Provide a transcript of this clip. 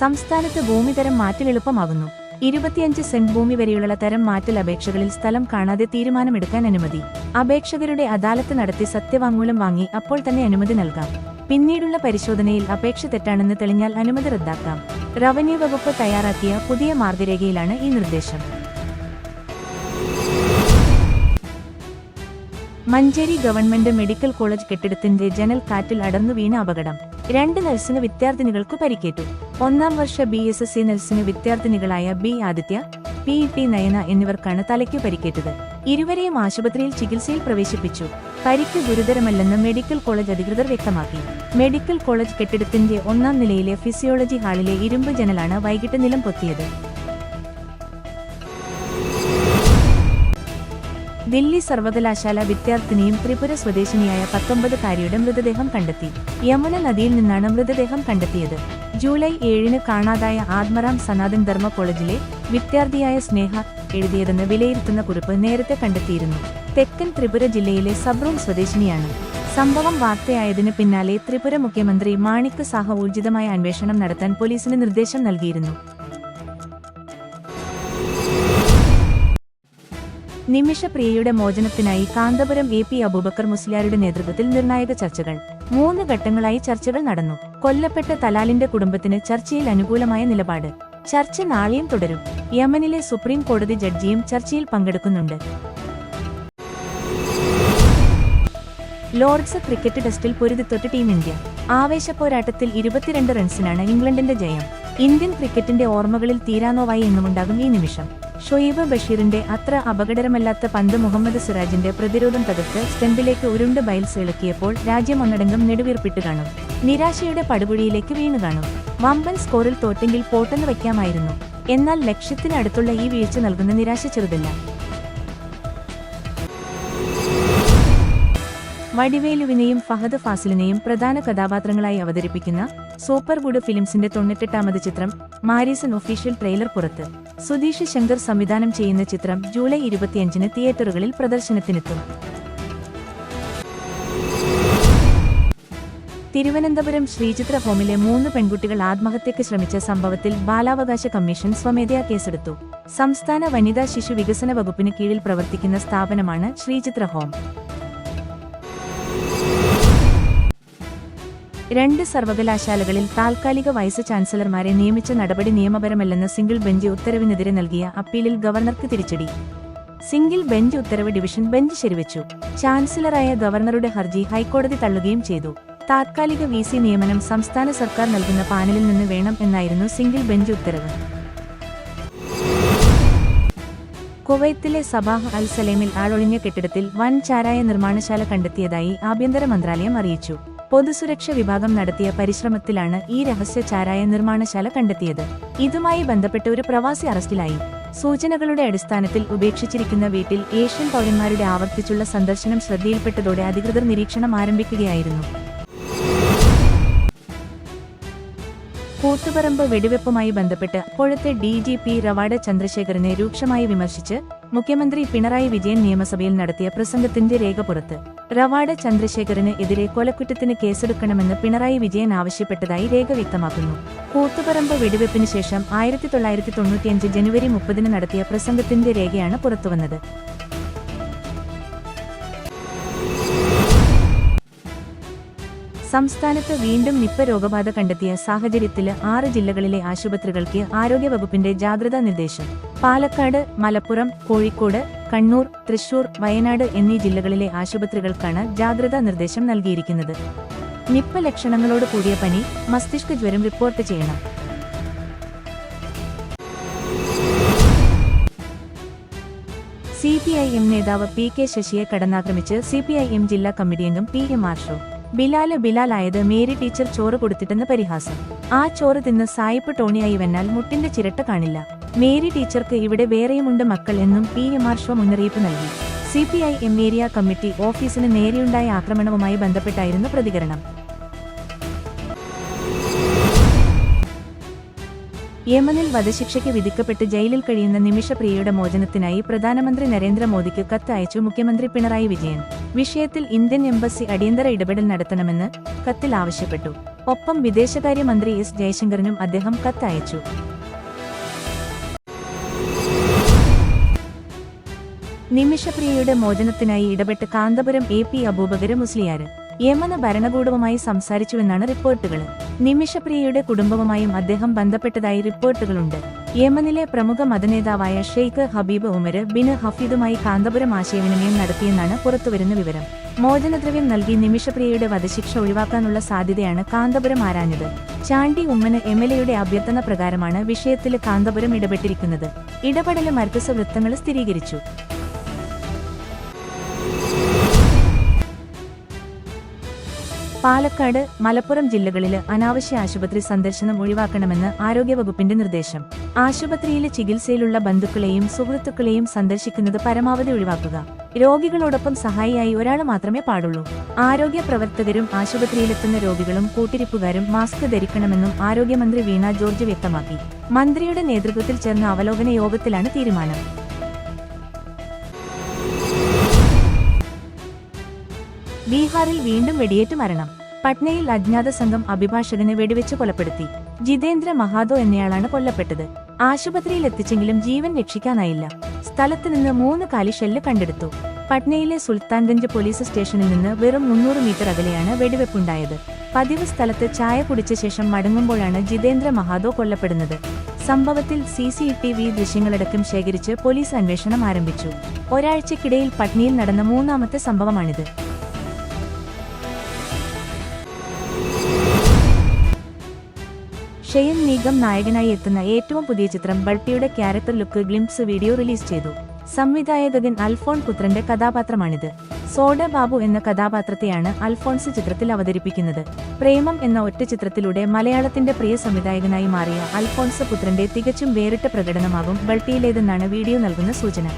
സംസ്ഥാനത്ത് ഭൂമിതരം മാറ്റൽ എളുപ്പമാകുന്നു. ഇരുപത്തിയഞ്ച് സെന്റ് ഭൂമി വരെയുള്ള തരം മാറ്റൽ അപേക്ഷകളിൽ സ്ഥലം കാണാതെ തീരുമാനമെടുക്കാൻ അനുമതി. അപേക്ഷകരുടെ അദാലത്ത് നടത്തി സത്യവാങ്മൂലം വാങ്ങി അപ്പോൾ തന്നെ അനുമതി നൽകാം. പിന്നീടുള്ള പരിശോധനയിൽ അപേക്ഷ തെറ്റാണെന്ന് തെളിഞ്ഞാൽ അനുമതി റദ്ദാക്കാം. റവന്യൂ വകുപ്പ് തയ്യാറാക്കിയ പുതിയ മാർഗരേഖയിലാണ് ഈ നിർദ്ദേശം. മഞ്ചേരി ഗവൺമെന്റ് മെഡിക്കൽ കോളേജ് കെട്ടിടത്തിന്റെ ജനൽ കാറ്റിൽ അടന്നു വീണ അപകടം. രണ്ട് നഴ്സിന് വിദ്യാർത്ഥിനികൾക്ക് പരിക്കേറ്റു. ഒന്നാം വർഷ ബി എസ് എസ് സി നഴ്സിന് വിദ്യാർത്ഥിനികളായ B Adithya P T Nayana എന്നിവർക്കാണ് തലയ്ക്ക് പരിക്കേറ്റത്. ഇരുവരെയും ആശുപത്രിയിൽ ചികിത്സയിൽ പ്രവേശിപ്പിച്ചു. പരിക്ക് ഗുരുതരമല്ലെന്ന് മെഡിക്കൽ കോളേജ് അധികൃതർ വ്യക്തമാക്കി. മെഡിക്കൽ കോളേജ് കെട്ടിടത്തിന്റെ ഒന്നാം നിലയിലെ ഫിസിയോളജി ഹാളിലെ ഇരുമ്പ് ജനലാണ് വൈകിട്ട് നിലം പൊത്തിയത്. ദില്ലി സർവകലാശാല വിദ്യാർത്ഥിനിയും ത്രിപുര സ്വദേശിനിയായ പത്തൊമ്പതുകാരിയുടെ മൃതദേഹം കണ്ടെത്തി. യമുന നദിയിൽ നിന്നാണ് മൃതദേഹം കണ്ടെത്തിയത്. ജൂലൈ ഏഴിന് കാണാതായ ആത്മറാം സനാതൻ ധർമ്മ കോളേജിലെ വിദ്യാർത്ഥിയായ സ്നേഹ എഴുതിയതെന്ന് വിലയിരുത്തുന്ന കുറിപ്പ് നേരത്തെ കണ്ടെത്തിയിരുന്നു. തെക്കൻ ത്രിപുര ജില്ലയിലെ സബ്രൂം സ്വദേശിനിയാണ്. സംഭവം വാർത്തയായതിന് പിന്നാലെ ത്രിപുര മുഖ്യമന്ത്രി മാണിക് സാഹ ഊർജിതമായ അന്വേഷണം നടത്താൻ പോലീസിന് നിർദ്ദേശം നൽകിയിരുന്നു. നിമിഷപ്രിയയുടെ മോചനത്തിനായി കാന്തപുരം എ പി അബൂബക്കർ മുസ്ലിയാരുടെ നേതൃത്വത്തിൽ നിർണായക ചർച്ചകൾ. മൂന്ന് ഘട്ടങ്ങളായി ചർച്ചകൾ നടന്നു. കൊല്ലപ്പെട്ട തലാലിന്റെ കുടുംബത്തിന് ചർച്ചയിൽ അനുകൂലമായ നിലപാട്. ചർച്ച നാളെയും തുടരും. യമനിലെ സുപ്രീം കോടതി ജഡ്ജിയും ചർച്ചയിൽ പങ്കെടുക്കുന്നുണ്ട്. ലോർഡ്സ് ക്രിക്കറ്റ് ടെസ്റ്റിൽ പൊരുതിത്തൊട്ട് ടീം ഇന്ത്യ. ആവേശപ്പോരാട്ടത്തിൽ ഇരുപത്തിരണ്ട് റൺസിനാണ് ഇംഗ്ലണ്ടിന്റെ ജയം. ഇന്ത്യൻ ക്രിക്കറ്റിന്റെ ഓർമ്മകളിൽ തീരാനോവായി എന്നുമുണ്ടാകും ഈ നിമിഷം. ഷൊയ്ബ് ബഷീറിന്റെ അത്ര അപകടരമല്ലാത്ത പന്ത് മുഹമ്മദ് സിറാജിന്റെ പ്രതിരോധം തകർത്ത് സ്റ്റെമ്പിലേക്ക് ഉരുണ്ട് ബൈൽസ് ഇളക്കിയപ്പോൾ രാജ്യം ഒന്നടങ്കം നെടുവീർപ്പിട്ട് കാണും. നിരാശയുടെ പടുകുഴിയിലേക്ക് വീണു കാണും. വമ്പൻ സ്കോറിൽ തോറ്റെങ്കിൽ പോട്ടെന്ന് വയ്ക്കാമായിരുന്നു. എന്നാൽ ലക്ഷ്യത്തിനടുത്തുള്ള ഈ വീഴ്ച നൽകുന്ന നിരാശ ചെറുതല്ല. വടിവേലുവിനെയും ഫഹദ് ഫാസിലിനെയും പ്രധാന കഥാപാത്രങ്ങളായി അവതരിപ്പിക്കുന്ന സൂപ്പർ ഗുഡ് ഫിലിംസിന്റെ തൊണ്ണൂറ്റെട്ടാമത് ചിത്രം മാരീസൺ ഒഫീഷ്യൽ ട്രെയിലർ പുറത്ത്. സുധീഷ് ശങ്കർ സംവിധാനം ചെയ്യുന്ന ചിത്രം ജൂലൈ ഇരുപത്തിയഞ്ചിന് തിയേറ്ററുകളിൽ പ്രദർശനത്തിനെത്തും. തിരുവനന്തപുരം ശ്രീചിത്ര ഹോമിലെ മൂന്ന് പെൺകുട്ടികൾ ആത്മഹത്യയ്ക്ക് ശ്രമിച്ച സംഭവത്തിൽ ബാലാവകാശ കമ്മീഷൻ സ്വമേധയാ കേസെടുത്തു. സംസ്ഥാന വനിതാ ശിശു വികസന വകുപ്പിന് കീഴിൽ പ്രവർത്തിക്കുന്ന സ്ഥാപനമാണ് ശ്രീചിത്ര ഹോം. രണ്ട് സർവകലാശാലകളിൽ താൽക്കാലിക വൈസ് ചാൻസലർമാരെ നിയമിച്ച നടപടി നിയമപരമല്ലെന്ന സിംഗിൾ ബെഞ്ച് ഉത്തരവിനെതിരെ നൽകിയ അപ്പീലിൽ ഗവർണർക്ക് തിരിച്ചടി. സിംഗിൾ ബെഞ്ച് ഉത്തരവ് ഡിവിഷൻ ബെഞ്ച് ശരിവച്ചു. ചാൻസലറായ ഗവർണറുടെ ഹർജി ഹൈക്കോടതി തള്ളുകയും ചെയ്തു. താത്കാലിക വി സി നിയമനം സംസ്ഥാന സർക്കാർ നൽകുന്ന പാനലിൽ നിന്ന് വേണം എന്നായിരുന്നു സിംഗിൾ ബെഞ്ച് ഉത്തരവ്. കുവൈത്തിലെ സബാഹ് അൽ സലേമിൽ ആളൊഴിഞ്ഞ കെട്ടിടത്തിൽ വൻ ചാരായ നിർമ്മാണശാല കണ്ടെത്തിയതായി ആഭ്യന്തര മന്ത്രാലയം അറിയിച്ചു. പൊതുസുരക്ഷ വിഭാഗം നടത്തിയ പരിശ്രമത്തിലാണ് ഈ രഹസ്യ ചാരായ നിർമ്മാണശാല കണ്ടെത്തിയത്. ഇതുമായി ബന്ധപ്പെട്ട് ഒരു പ്രവാസി അറസ്റ്റിലായി. സൂചനകളുടെ അടിസ്ഥാനത്തിൽ ഉപേക്ഷിച്ചിരിക്കുന്ന വീട്ടിൽ ഏഷ്യൻ പൗരന്മാരുടെ ആവർത്തിച്ചുള്ള സന്ദർശനം ശ്രദ്ധയിൽപ്പെട്ടതോടെ അധികൃതർ നിരീക്ഷണം ആരംഭിക്കുകയായിരുന്നു. കൂത്തുപറമ്പ് വെടിവെപ്പുമായി ബന്ധപ്പെട്ട് അപ്പോഴത്തെ ഡി ജി പി റവാഡ ചന്ദ്രശേഖരനെ രൂക്ഷമായി വിമർശിച്ച് മുഖ്യമന്ത്രി പിണറായി വിജയൻ നിയമസഭയിൽ നടത്തിയ പ്രസംഗത്തിന്റെ രേഖ പുറത്ത്. റവാഡ ചന്ദ്രശേഖരന് എതിരെ കൊലക്കുറ്റത്തിന് കേസെടുക്കണമെന്ന് പിണറായി വിജയൻ ആവശ്യപ്പെട്ടതായി രേഖ വ്യക്തമാക്കുന്നു. കൂത്തുപറമ്പ് വെടിവെപ്പിന് ശേഷം ആയിരത്തി തൊള്ളായിരത്തി തൊണ്ണൂറ്റിയഞ്ച് ജനുവരി മുപ്പതിന് നടത്തിയ പ്രസംഗത്തിന്റെ രേഖയാണ് പുറത്തുവന്നത്. സംസ്ഥാനത്ത് വീണ്ടും നിപ്പ രോഗബാധ കണ്ടെത്തിയ സാഹചര്യത്തിൽ ആറ് ജില്ലകളിലെ ആശുപത്രികൾക്ക് ആരോഗ്യവകുപ്പിന്റെ ജാഗ്രതാ നിർദ്ദേശം. പാലക്കാട് മലപ്പുറം കോഴിക്കോട് കണ്ണൂർ തൃശൂർ വയനാട് എന്നീ ജില്ലകളിലെ ആശുപത്രികൾക്കാണ് ജാഗ്രതാ നിർദ്ദേശം നൽകിയിരിക്കുന്നത്. നിപ്പ ലക്ഷണങ്ങളോട് കൂടിയ പനി മസ്തിഷ്ക ജ്വരം റിപ്പോർട്ട് ചെയ്യണം. സി പി ഐ എം നേതാവ് പി കെ ശശിയെ കടന്നാക്രമിച്ച് സി പി ഐ എം ജില്ലാ കമ്മിറ്റി അംഗം പി എം ആർഷോ. ബിലാൽ ബിലാലായത് മേരി ടീച്ചർ ചോറ് കൊടുത്തിട്ടെന്ന് പരിഹാസം. ആ ചോറ് തിന്ന് സായിപ്പ് ടോണിയായി വന്നാൽ മുട്ടിന്റെ ചിരട്ട കാണില്ല. മേരി ടീച്ചർക്ക് ഇവിടെ വേറെയുമുണ്ട് മക്കൾ എന്നും പി എം ആർ ഷോ മുന്നറിയിപ്പ് നൽകി. C P I M area committee ഓഫീസിന് നേരെയുണ്ടായ ആക്രമണവുമായി ബന്ധപ്പെട്ടായിരുന്നു പ്രതികരണം. യമനിൽ വധശിക്ഷയ്ക്ക് വിധിക്കപ്പെട്ട് ജയിലിൽ കഴിയുന്ന നിമിഷപ്രിയയുടെ മോചനത്തിനായി പ്രധാനമന്ത്രി നരേന്ദ്രമോദിക്ക് കത്ത് അയച്ചു മുഖ്യമന്ത്രി പിണറായി വിജയൻ. വിഷയത്തിൽ ഇന്ത്യൻ എംബസി അടിയന്തര ഇടപെടൽ നടത്തണമെന്ന് കത്തിൽ ആവശ്യപ്പെട്ടു. ഒപ്പം വിദേശകാര്യമന്ത്രി എസ് ജയശങ്കറിനും അദ്ദേഹം കത്ത് അയച്ചു. നിമിഷപ്രിയയുടെ മോചനത്തിനായി ഇടപെട്ട് കാന്തപുരം എ പി അബൂബകര് മുസ്ലിയാര്. യമന ഭരണകൂടവുമായി സംസാരിച്ചുവെന്നാണ് റിപ്പോർട്ടുകൾ. നിമിഷപ്രിയയുടെ കുടുംബവുമായും അദ്ദേഹം ബന്ധപ്പെട്ടതായി റിപ്പോർട്ടുകളുണ്ട്. യമനിലെ പ്രമുഖ മതനേതാവായ ഷെയ്ഖ് ഹബീബ് ഉമർ ബിന് ഹഫീദുമായി കാന്തപുരം ആശയവിനിമയം നടത്തിയെന്നാണ് പുറത്തുവരുന്ന വിവരം. മോചനദ്രവ്യം നൽകി നിമിഷപ്രിയയുടെ വധശിക്ഷ ഒഴിവാക്കാനുള്ള സാധ്യതയാണ് കാന്തപുരം ആരാഞ്ഞത്. ചാണ്ടി ഉമ്മന് എം എൽ എയുടെ അഭ്യർത്ഥന പ്രകാരമാണ് വിഷയത്തിൽ കാന്തപുരം ഇടപെട്ടിരിക്കുന്നത്. ഇടപെടലും മർക്കസ വൃത്തങ്ങൾ സ്ഥിരീകരിച്ചു. പാലക്കാട് മലപ്പുറം ജില്ലകളിലെ അനാവശ്യ ആശുപത്രി സന്ദർശനം ഒഴിവാക്കണമെന്ന് ആരോഗ്യവകുപ്പിന്റെ നിർദ്ദേശം. ആശുപത്രിയിലെ ചികിത്സയിലുള്ള ബന്ധുക്കളെയും സുഹൃത്തുക്കളെയും സന്ദർശിക്കുന്നത് പരമാവധി ഒഴിവാക്കുക. രോഗികളോടൊപ്പം സഹായിയായി ഒരാൾ മാത്രമേ പാടുള്ളൂ. ആരോഗ്യ പ്രവർത്തകരും ആശുപത്രിയിലെത്തുന്ന രോഗികളും കൂട്ടിരിപ്പുകാരും മാസ്ക് ധരിക്കണമെന്നും ആരോഗ്യമന്ത്രി വീണ ജോർജ് വ്യക്തമാക്കി. മന്ത്രിയുടെ നേതൃത്വത്തിൽ ചേർന്ന അവലോകന യോഗത്തിലാണ് തീരുമാനം. ബീഹാറിൽ വീണ്ടും വെടിയേറ്റ് മരണം. പട്നയിൽ അജ്ഞാത സംഘം അഭിഭാഷകനെ വെടിവെച്ച് കൊലപ്പെടുത്തി. ജിതേന്ദ്ര മഹാദോ എന്നയാളാണ് കൊല്ലപ്പെട്ടത്. ആശുപത്രിയിൽ എത്തിച്ചെങ്കിലും ജീവൻ രക്ഷിക്കാനായില്ല. സ്ഥലത്ത് നിന്ന് മൂന്ന് കാലി ഷെല്ല് കണ്ടെടുത്തു. പട്നയിലെ സുൽത്താൻഗഞ്ച് പോലീസ് സ്റ്റേഷനിൽ നിന്ന് വെറും മുന്നൂറ് മീറ്റർ അകലെയാണ് വെടിവെപ്പുണ്ടായത്. പതിവ് സ്ഥലത്ത് ചായ കുടിച്ച ശേഷം മടങ്ങുമ്പോഴാണ് ജിതേന്ദ്ര മഹാദോ കൊല്ലപ്പെടുന്നത്. സംഭവത്തിൽ സി സി ടി വി ദൃശ്യങ്ങളടക്കം ശേഖരിച്ച് പോലീസ് അന്വേഷണം ആരംഭിച്ചു. ഒരാഴ്ചക്കിടയിൽ പട്നയിൽ നടന്ന മൂന്നാമത്തെ സംഭവമാണിത്. ഷെയൻ നീഗം നായകനായി എത്തുന്ന ഏറ്റവും പുതിയ ചിത്രം ബൾട്ടിയുടെ character look glimpse video release ചെയ്തു. സംവിധായകൻ അൽഫോൺ പുത്രന്റെ കഥാപാത്രമാണിത്. സോഡ ബാബു എന്ന കഥാപാത്രത്തെയാണ് അൽഫോൺസ് ചിത്രത്തിൽ അവതരിപ്പിക്കുന്നത്. പ്രേമം എന്ന ഒറ്റ ചിത്രത്തിലൂടെ മലയാളത്തിന്റെ പ്രിയ സംവിധായകനായി മാറിയ അൽഫോൺസ് പുത്രന്റെ തികച്ചും വേറിട്ട പ്രകടനമാകും ബൾട്ടിയിലേതെന്നാണ് വീഡിയോ നൽകുന്ന സൂചന.